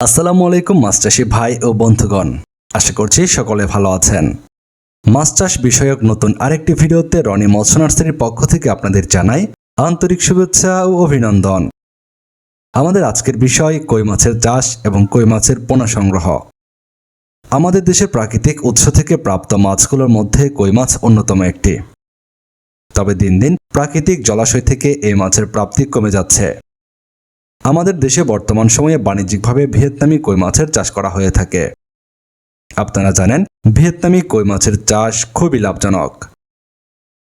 আসসালামু আলাইকুম মাস্টারশি ভাই ও বন্ধুগণ। আশা করছি সকলে ভালো আছেন। চাষ বিষয়ক নতুন আরেকটি ভিডিওতে রনি মৎস্য নার্সারির পক্ষ থেকে আপনাদের জানাই আন্তরিক শুভেচ্ছা ও অভিনন্দন। আমাদের আজকের বিষয় কই মাছের চাষ এবং কই মাছের পোনা সংগ্রহ। আমাদের দেশে প্রাকৃতিক উৎস থেকে প্রাপ্ত মাছগুলোর মধ্যে কই মাছ অন্যতম একটি। তবে দিন দিন প্রাকৃতিক জলাশয় থেকে এই মাছের প্রাপ্তি কমে যাচ্ছে। আমাদের দেশে বর্তমান সময়ে বাণিজ্যিকভাবে ভিয়েতনামি কই মাছের চাষ করা হয়ে থাকে। আপনারা জানেন, ভিয়েতনামি কই মাছের চাষ খুবই লাভজনক।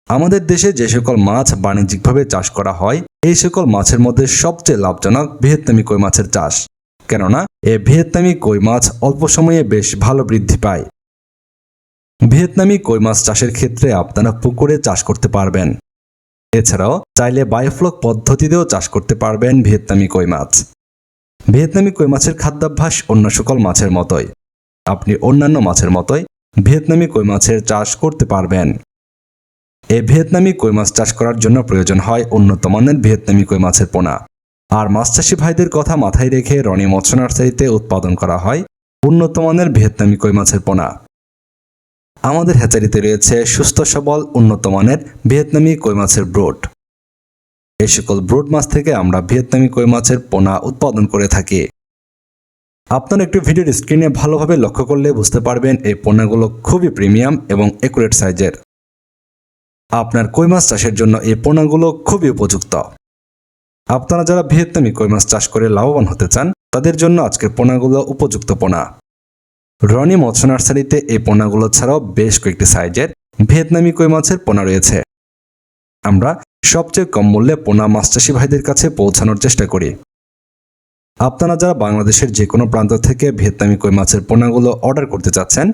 আমাদের দেশে যে সকল মাছ বাণিজ্যিকভাবে চাষ করা হয়, এই সকল মাছের মধ্যে সবচেয়ে লাভজনক ভিয়েতনামি কই মাছের চাষ। কেননা, এ ভিয়েতনামি কই মাছ অল্প সময়ে বেশ ভালো বৃদ্ধি পায়। ভিয়েতনামি কই মাছ চাষের ক্ষেত্রে আপনারা পুকুরে চাষ করতে পারবেন। এছাড়াও চাইলে বায়োফ্লক পদ্ধতিতেও চাষ করতে পারবেন ভিয়েতনামি কই মাছ। ভিয়েতনামি কই মাছের খাদ্যাভ্যাস অন্য সকল মাছের মতোই। আপনি অন্যান্য মাছের মতোই ভিয়েতনামি কই মাছের চাষ করতে পারবেন। এই ভিয়েতনামি কই মাছ চাষ করার জন্য প্রয়োজন হয় উন্নত মানের ভিয়েতনামি কই মাছের পোনা। আর মাছ চাষি ভাইদের কথা মাথায় রেখে রনি মৎস্য নার্সারিতে উৎপাদন করা হয় উন্নত মানের ভিয়েতনামি কই মাছের পোনা। আমাদের হ্যাচারিতে রয়েছে সুস্থ, সবল, উন্নত মানের ভিয়েতনামি কই মাছের ব্রোড। এই সকল ব্রোড মাছ থেকে আমরা ভিয়েতনামি কই মাছের পোনা উৎপাদন করে থাকি। আপনারা একটু ভিডিওর স্ক্রিনে ভালোভাবে লক্ষ্য করলে বুঝতে পারবেন এই পোনাগুলো খুবই প্রিমিয়াম এবং একুরেট সাইজের। আপনার কই মাছ চাষের জন্য এই পোনাগুলো খুবই উপযুক্ত। আপনারা যারা ভিয়েতনামি কই মাছ চাষ করে লাভবান হতে চান, তাদের জন্য আজকের পোনাগুলো উপযুক্ত পোনা। রনি মৎস্য নার্সারিতে এই পোনাগুলো ছাড়াও বেশ কয়েকটি সাইজের ভিয়েতনামি কই মাছের পোনা রয়েছে। আমরা সবচেয়ে কম মূল্যে পোনা মাছ চাষি ভাইদের কাছে পৌঁছানোর চেষ্টা করি। আপনারা যারা বাংলাদেশের যে কোনো প্রান্ত থেকে ভিয়েতনামি কই মাছের পোনাগুলো অর্ডার করতে চাচ্ছেন,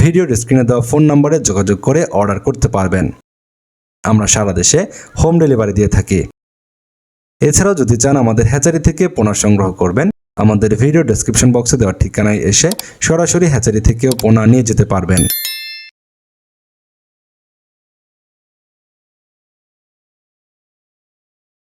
ভিডিওর স্ক্রিনে দেওয়া ফোন নম্বরে যোগাযোগ করে অর্ডার করতে পারবেন। আমরা সারা দেশে হোম ডেলিভারি দিয়ে থাকি। এছাড়াও যদি চান আমাদের হ্যাচারি থেকে পোনা সংগ্রহ করবেন আমাদের ভিডিও ডেসক্রিপশন বক্সে দেওয়ার ঠিকানায় এসে সরাসরি হ্যাচারি থেকেও পোনা নিয়ে যেতে পারবেন।